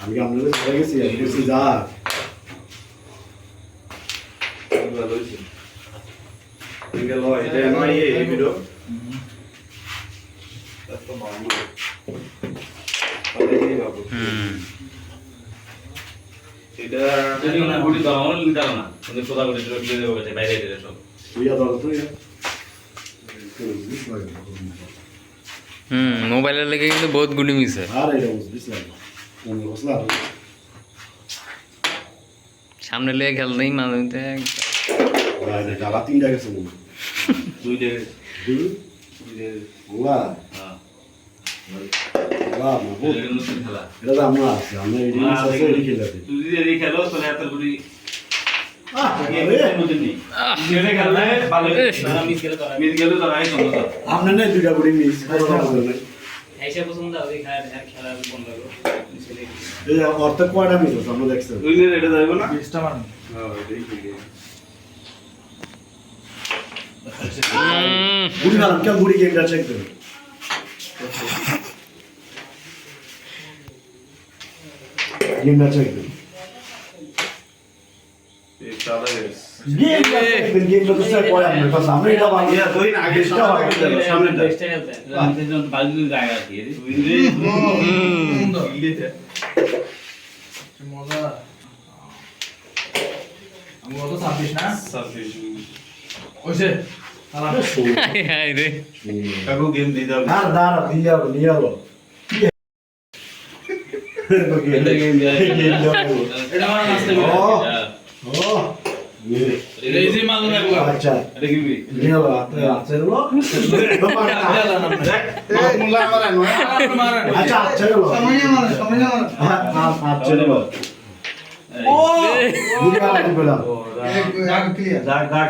আমি আপনাদের গেছি যা যদি ওনার গুলি দাও আমার না কিন্তু সোজা করে দিলে দিয়ে দেবো বাইরে দিলে সব তুই আর ধরো তুই হুম মোবাইলের লেগে কিন্তু বহুত গুলি মিছে আর এটা বুঝবিস লাগে মনে বসলা সামনে লেগে খেল নেই মনে হ্যাঁ। নতুন খেলা। আপনার না দুটা করে। মিস এইসব পছন্দ হবে খেলা খেলা বন্ধ করো এই অর্থ কোয়াটা মিস আমরা দেখছেন দুই দিন এটা যাবে না 20 টা মান হ্যাঁ বুড়ি ভালো কেন বুড়ি গেমটা İnşallah veririz. Niye yapıyorsun? Ben gelip kusura koyamıyorum. Tamam. Ne da var? Ya koyun ağaç da সামনে দশটা আছে রাতে যখন বাজু জায়গা দিয়ে বুঝলি সুন্দর ইলেতে মজা আমি অত 26 না 26 ওই যে হাই রে কাকু গেম দিয়ে দাও আর দাঁড়া দিয়ে দাও নিয়ে আলো এটা গেম দিয়ে এটা আমার নাস্তা ও ও নিয়ে এই যে মাল না গো আচ্ছা এটা কি বি নিয়ে যাব আপনি আছে লো মুলা আমার নয় মারেন আচ্ছা আচ্ছা লো আচ্ছা লো ও বুড়ি ভালো আছে বলা দাগ দাগ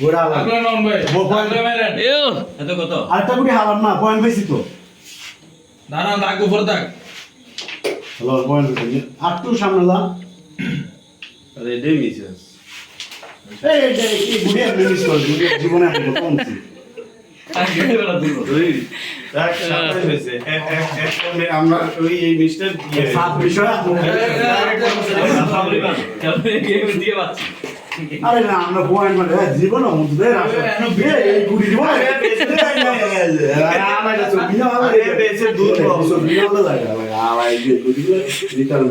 বুড়া ভালো আপনার নন ভাই আপনি মারেন এও এত কত আরেকটা বুড়ি হারাম না পয়েন্ট পেয়েছি তো দাঁড়ান দাগ উপর দাগ হ্যালো পয়েন্ট আটটু সামনে আরে জীবনে আপনি কমছি আমরা ওই এই মিস্টার দিয়ে সাত বিষয় গেম দিয়ে পাচ্ছি আরে না আমরা পয়েন্ট মানে জীবন মধ্যে এই বুড়ি জীবন আমার দূর হও। চলবি না লাগে আলাই যে বুড়ি রিটার্ন